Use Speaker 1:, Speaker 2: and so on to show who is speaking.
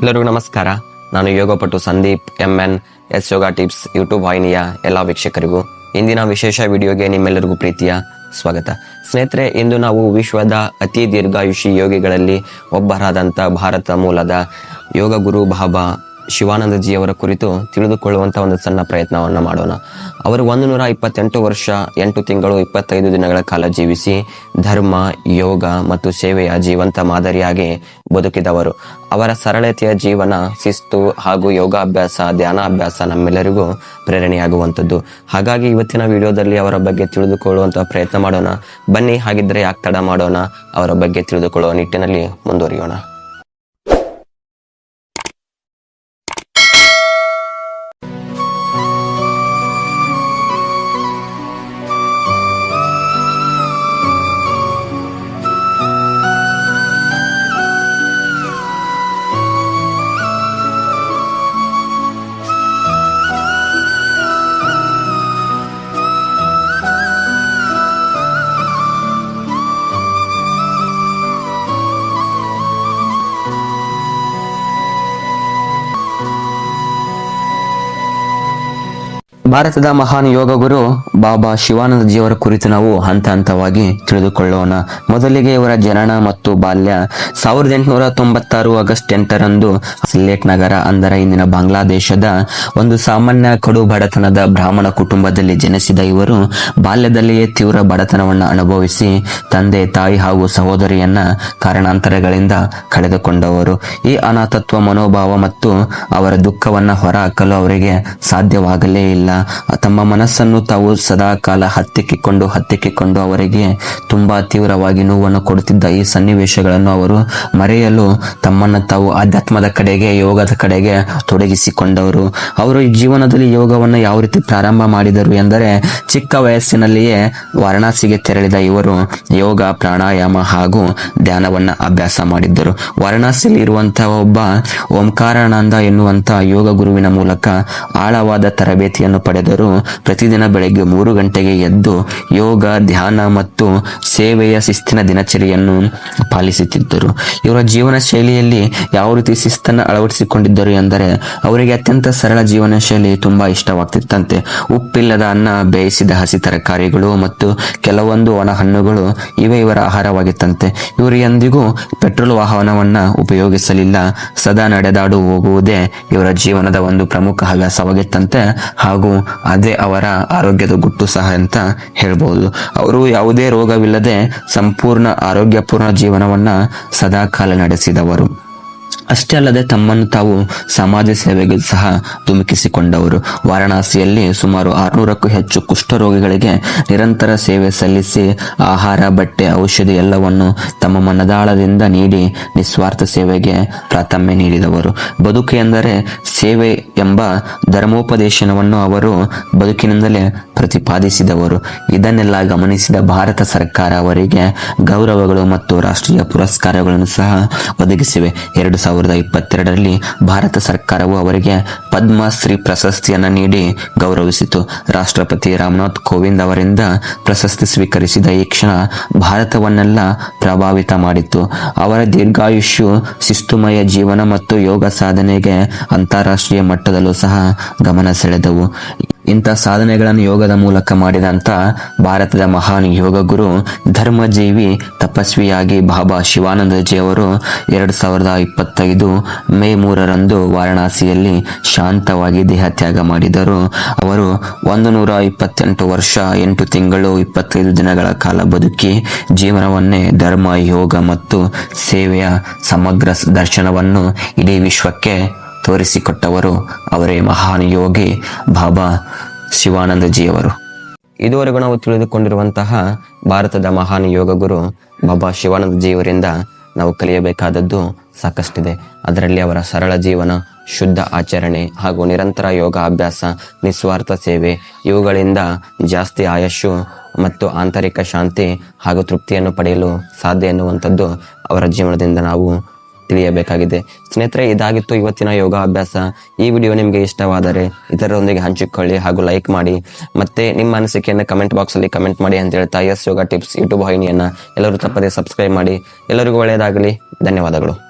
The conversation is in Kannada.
Speaker 1: ಎಲ್ಲರಿಗೂ ನಮಸ್ಕಾರ. ನಾನು ಯೋಗಪಟು Sandeep M N S yoga tips YouTube ವಾಹಿನಿಯ ಎಲ್ಲ ವೀಕ್ಷಕರಿಗೂ ಇಂದಿನ ವಿಶೇಷ ವಿಡಿಯೋಗೆ ನಿಮ್ಮೆಲ್ಲರಿಗೂ ಪ್ರೀತಿಯ ಸ್ವಾಗತ. ಸ್ನೇಹಿತರೆ, ಇಂದು ನಾವು ವಿಶ್ವದ ಅತಿ ದೀರ್ಘಾಯುಷಿ ಯೋಗಿಗಳಲ್ಲಿ ಒಬ್ಬರಾದಂಥ ಭಾರತ ಮೂಲದ ಯೋಗ ಗುರು ಬಾಬಾ ಶಿವಾನಂದಜಿಯವರ ಕುರಿತು ತಿಳಿದುಕೊಳ್ಳುವಂಥ ಒಂದು ಸಣ್ಣ ಪ್ರಯತ್ನವನ್ನು ಮಾಡೋಣ. ಅವರು ಒಂದು ನೂರ ಇಪ್ಪತ್ತೆಂಟು ವರ್ಷ, ಎಂಟು ತಿಂಗಳು, ಇಪ್ಪತ್ತೈದು ದಿನಗಳ ಕಾಲ ಜೀವಿಸಿ ಧರ್ಮ, ಯೋಗ ಮತ್ತು ಸೇವೆಯ ಜೀವಂತ ಮಾದರಿಯಾಗಿ ಬದುಕಿದವರು. ಅವರ ಸರಳತೆಯ ಜೀವನ, ಶಿಸ್ತು ಹಾಗೂ ಯೋಗಾಭ್ಯಾಸ, ಧ್ಯಾನಾಭ್ಯಾಸ ನಮ್ಮೆಲ್ಲರಿಗೂ ಪ್ರೇರಣೆಯಾಗುವಂಥದ್ದು. ಹಾಗಾಗಿ ಇವತ್ತಿನ ವಿಡಿಯೋದಲ್ಲಿ ಅವರ ಬಗ್ಗೆ ತಿಳಿದುಕೊಳ್ಳುವಂಥ ಪ್ರಯತ್ನ ಮಾಡೋಣ. ಬನ್ನಿ, ಹಾಗಿದ್ರೆ ಯಾಕೆ ತಡ ಮಾಡೋಣ? ಅವರ ಬಗ್ಗೆ ತಿಳಿದುಕೊಳ್ಳುವ ನಿಟ್ಟಿನಲ್ಲಿ ಮುಂದುವರಿಯೋಣ. ಭಾರತದ ಮಹಾನ್ ಯೋಗ ಗುರು ಬಾಬಾ ಶಿವಾನಂದಜಿಯವರ ಕುರಿತು ನಾವು ಹಂತ ಹಂತವಾಗಿ ತಿಳಿದುಕೊಳ್ಳೋಣ. ಮೊದಲಿಗೆ ಇವರ ಜನನ ಮತ್ತು ಬಾಲ್ಯ. ಸಾವಿರದ ಎಂಟುನೂರ ತೊಂಬತ್ತಾರು ಆಗಸ್ಟ್ ಎಂಟರಂದು ಸಿಲ್ಲೇಟ್ ನಗರ ಅಂದರೆ ಇಂದಿನ ಬಾಂಗ್ಲಾದೇಶದ ಒಂದು ಸಾಮಾನ್ಯ ಕಡು ಬಡತನದ ಬ್ರಾಹ್ಮಣ ಕುಟುಂಬದಲ್ಲಿ ಜನಿಸಿದ ಇವರು ಬಾಲ್ಯದಲ್ಲಿಯೇ ತೀವ್ರ ಬಡತನವನ್ನು ಅನುಭವಿಸಿ ತಂದೆ, ತಾಯಿ ಹಾಗೂ ಸಹೋದರಿಯನ್ನ ಕಾರಣಾಂತರಗಳಿಂದ ಕಳೆದುಕೊಂಡವರು. ಈ ಅನಾಥತ್ವ ಮನೋಭಾವ ಮತ್ತು ಅವರ ದುಃಖವನ್ನು ಹೊರಹಾಕಲು ಅವರಿಗೆ ಸಾಧ್ಯವಾಗಲೇ ಇಲ್ಲ. ತಮ್ಮ ಮನಸ್ಸನ್ನು ತಾವು ಸದಾ ಕಾಲ ಹತ್ತಿಕ್ಕಿಕೊಂಡು ಹತ್ತಿಕ್ಕಿಕೊಂಡು ಅವರಿಗೆ ತುಂಬಾ ತೀವ್ರವಾಗಿ ನೋವನ್ನು ಕೊಡುತ್ತಿದ್ದ ಈ ಸನ್ನಿವೇಶಗಳನ್ನು ಅವರು ಮರೆಯಲು ತಮ್ಮನ್ನು ತಾವು ಆಧ್ಯಾತ್ಮದ ಕಡೆಗೆ, ಯೋಗದ ಕಡೆಗೆ ತೊಡಗಿಸಿಕೊಂಡವರು. ಅವರು ಜೀವನದಲ್ಲಿ ಯೋಗವನ್ನು ಯಾವ ರೀತಿ ಪ್ರಾರಂಭ ಮಾಡಿದರು ಎಂದರೆ ಚಿಕ್ಕ ವಯಸ್ಸಿನಲ್ಲಿಯೇ ವಾರಣಾಸಿಗೆ ತೆರಳಿದ ಇವರು ಯೋಗ, ಪ್ರಾಣಾಯಾಮ ಹಾಗೂ ಧ್ಯಾನವನ್ನು ಅಭ್ಯಾಸ ಮಾಡಿದ್ದರು. ವಾರಣಾಸಿಯಲ್ಲಿ ಇರುವಂತಹ ಒಬ್ಬ ಓಂಕಾರಾನಂದ ಎನ್ನುವಂತಹ ಯೋಗ ಗುರುವಿನ ಮೂಲಕ ಆಳವಾದ ತರಬೇತಿಯನ್ನು ಪಡೆದರು ಪ್ರತಿದಿನ ಬೆಳಗ್ಗೆ ಮೂರು ಗಂಟೆಗೆ ಎದ್ದು ಯೋಗ, ಧ್ಯಾನ ಮತ್ತು ಸೇವೆಯ ಶಿಸ್ತಿನ ದಿನಚರಿಯನ್ನು ಪಾಲಿಸುತ್ತಿದ್ದರು. ಇವರ ಜೀವನ ಶೈಲಿಯಲ್ಲಿ ಯಾವ ರೀತಿ ಶಿಸ್ತನ್ನು ಅಳವಡಿಸಿಕೊಂಡಿದ್ದರು ಎಂದರೆ ಅವರಿಗೆ ಅತ್ಯಂತ ಸರಳ ಜೀವನ ಶೈಲಿ ತುಂಬಾ ಇಷ್ಟವಾಗ್ತಿತ್ತಂತೆ. ಉಪ್ಪಿಲ್ಲದ ಅನ್ನ, ಬೇಯಿಸಿದ ಹಸಿ ತರಕಾರಿಗಳು ಮತ್ತು ಕೆಲವೊಂದು ಒಣ ಹಣ್ಣುಗಳು ಇವೇ ಇವರ ಆಹಾರವಾಗಿತ್ತಂತೆ. ಇವರು ಎಂದಿಗೂ ಪೆಟ್ರೋಲ್ ವಾಹನವನ್ನ ಉಪಯೋಗಿಸಲಿಲ್ಲ. ಸದಾ ನಡೆದಾಡು ಹೋಗುವುದೇ ಇವರ ಜೀವನದ ಒಂದು ಪ್ರಮುಖ ಹವ್ಯಾಸವಾಗಿತ್ತಂತೆ. ಹಾಗೂ ಅದೇ ಅವರ ಆರೋಗ್ಯದ ಗುಟ್ಟು ಸಹ ಅಂತ ಹೇಳ್ಬೋದು. ಅವರು ಯಾವುದೇ ರೋಗವಿಲ್ಲದೆ ಸಂಪೂರ್ಣ ಆರೋಗ್ಯಪೂರ್ಣ ಜೀವನವನ್ನ ಸದಾ ಕಾಲ ನಡೆಸಿದವರು. ಅಷ್ಟೇ ಅಲ್ಲದೆ ತಮ್ಮನ್ನು ತಾವು ಸಮಾಜ ಸೇವೆಗೆ ಸಹ ಧುಮುಕಿಸಿಕೊಂಡವರು. ವಾರಣಾಸಿಯಲ್ಲಿ ಸುಮಾರು ಆರುನೂರಕ್ಕೂ ಹೆಚ್ಚು ಕುಷ್ಠರೋಗಿಗಳಿಗೆ ನಿರಂತರ ಸೇವೆ ಸಲ್ಲಿಸಿ ಆಹಾರ, ಬಟ್ಟೆ, ಔಷಧಿ ಎಲ್ಲವನ್ನು ತಮ್ಮ ಮನದಾಳದಿಂದ ನೀಡಿ ನಿಸ್ವಾರ್ಥ ಸೇವೆಗೆ ಪ್ರಾಥಮ್ಯ ನೀಡಿದವರು. ಬದುಕು ಎಂದರೆ ಸೇವೆ ಎಂಬ ಧರ್ಮೋಪದೇಶನವನ್ನು ಅವರು ಬದುಕಿನಿಂದಲೇ ಪ್ರತಿಪಾದಿಸಿದವರು. ಇದನ್ನೆಲ್ಲ ಗಮನಿಸಿದ ಭಾರತ ಸರ್ಕಾರ ಅವರಿಗೆ ಗೌರವಗಳು ಮತ್ತು ರಾಷ್ಟ್ರೀಯ ಪುರಸ್ಕಾರಗಳನ್ನು ಸಹ ಒದಗಿಸಿವೆ. ಎರಡು ಸಾವಿರದ ಇಪ್ಪತ್ತೆರಡರಲ್ಲಿ ಭಾರತ ಸರ್ಕಾರವು ಅವರಿಗೆ ಪದ್ಮಶ್ರೀ ಪ್ರಶಸ್ತಿಯನ್ನು ನೀಡಿ ಗೌರವಿಸಿತು. ರಾಷ್ಟ್ರಪತಿ ರಾಮನಾಥ್ ಕೋವಿಂದ್ ಅವರಿಂದ ಪ್ರಶಸ್ತಿ ಸ್ವೀಕರಿಸಿದ ಈ ಕ್ಷಣ ಭಾರತವನ್ನೆಲ್ಲ ಪ್ರಭಾವಿತ ಮಾಡಿತ್ತು. ಅವರ ದೀರ್ಘಾಯುಷ್ಯು ಶಿಸ್ತುಮಯ ಜೀವನ ಮತ್ತು ಯೋಗ ಸಾಧನೆಗೆ ಅಂತಾರಾಷ್ಟ್ರೀಯ ಮಟ್ಟದಲ್ಲೂ ಸಹ ಗಮನ ಸೆಳೆದವು. ಇಂಥ ಸಾಧನೆಗಳನ್ನು ಯೋಗದ ಮೂಲಕ ಮಾಡಿದಂಥ ಭಾರತದ ಮಹಾನ್ ಯೋಗ ಗುರು ಧರ್ಮಜೀವಿ ತಪಸ್ವಿಯಾಗಿ ಬಾಬಾ ಶಿವಾನಂದಜಿ ಅವರು ಎರಡು ಸಾವಿರದ ಇಪ್ಪತ್ತೈದು ಮೇ ಮೂರರಂದು ವಾರಣಾಸಿಯಲ್ಲಿ ಶಾಂತವಾಗಿ ದೇಹತ್ಯಾಗ ಮಾಡಿದರು. ಅವರು ಒಂದು ನೂರ ಇಪ್ಪತ್ತೆಂಟು ವರ್ಷ, ಎಂಟು ತಿಂಗಳು, ಇಪ್ಪತ್ತೈದು ದಿನಗಳ ಕಾಲ ಬದುಕಿ ಜೀವನವನ್ನೇ ಧರ್ಮ, ಯೋಗ ಮತ್ತು ಸೇವೆಯ ಸಮಗ್ರ ದರ್ಶನವನ್ನು ಇಡೀ ವಿಶ್ವಕ್ಕೆ ತೋರಿಸಿಕೊಟ್ಟವರು ಅವರೇ ಮಹಾನ್ ಯೋಗಿ ಬಾಬಾ ಶಿವಾನಂದಜಿಯವರು. ಇದುವರೆಗೂ ನಾವು ತಿಳಿದುಕೊಂಡಿರುವಂತಹ ಭಾರತದ ಮಹಾನ್ ಯೋಗ ಗುರು ಬಾಬಾ ಶಿವಾನಂದಜಿಯವರಿಂದ ನಾವು ಕಲಿಯಬೇಕಾದದ್ದು ಸಾಕಷ್ಟಿದೆ. ಅದರಲ್ಲಿ ಅವರ ಸರಳ ಜೀವನ, ಶುದ್ಧ ಆಚರಣೆ ಹಾಗೂ ನಿರಂತರ ಯೋಗ ಅಭ್ಯಾಸ, ನಿಸ್ವಾರ್ಥ ಸೇವೆ ಇವುಗಳಿಂದ ಜಾಸ್ತಿ ಆಯಸ್ಸು ಮತ್ತು ಆಂತರಿಕ ಶಾಂತಿ ಹಾಗೂ ತೃಪ್ತಿಯನ್ನು ಪಡೆಯಲು ಸಾಧ್ಯ ಎನ್ನುವಂಥದ್ದು ಅವರ ಜೀವನದಿಂದ ನಾವು ತಿಳಿಯಬೇಕಾಗಿದೆ. ಸ್ನೇಹಿತರೆ, ಇದಾಗಿತ್ತು ಇವತ್ತಿನ ಯೋಗ ಅಭ್ಯಾಸ ಈ ವಿಡಿಯೋ ನಿಮಗೆ ಇಷ್ಟವಾದರೆ ಇತರರೊಂದಿಗೆ ಹಂಚಿಕೊಳ್ಳಿ ಹಾಗೂ ಲೈಕ್ ಮಾಡಿ. ಮತ್ತೆ ನಿಮ್ಮ ಅನಿಸಿಕೆಯನ್ನು ಕಮೆಂಟ್ ಬಾಕ್ಸಲ್ಲಿ ಕಮೆಂಟ್ ಮಾಡಿ ಅಂತ ಹೇಳ್ತಾ, ಎಸ್ ಯೋಗ ಟಿಪ್ಸ್ ಯೂಟ್ಯೂಬ್ ವಾಹಿನಿಯನ್ನು ಎಲ್ಲರೂ ತಪ್ಪದೆ ಸಬ್ಸ್ಕ್ರೈಬ್ ಮಾಡಿ. ಎಲ್ಲರಿಗೂ ಒಳ್ಳೆಯದಾಗಲಿ. ಧನ್ಯವಾದಗಳು.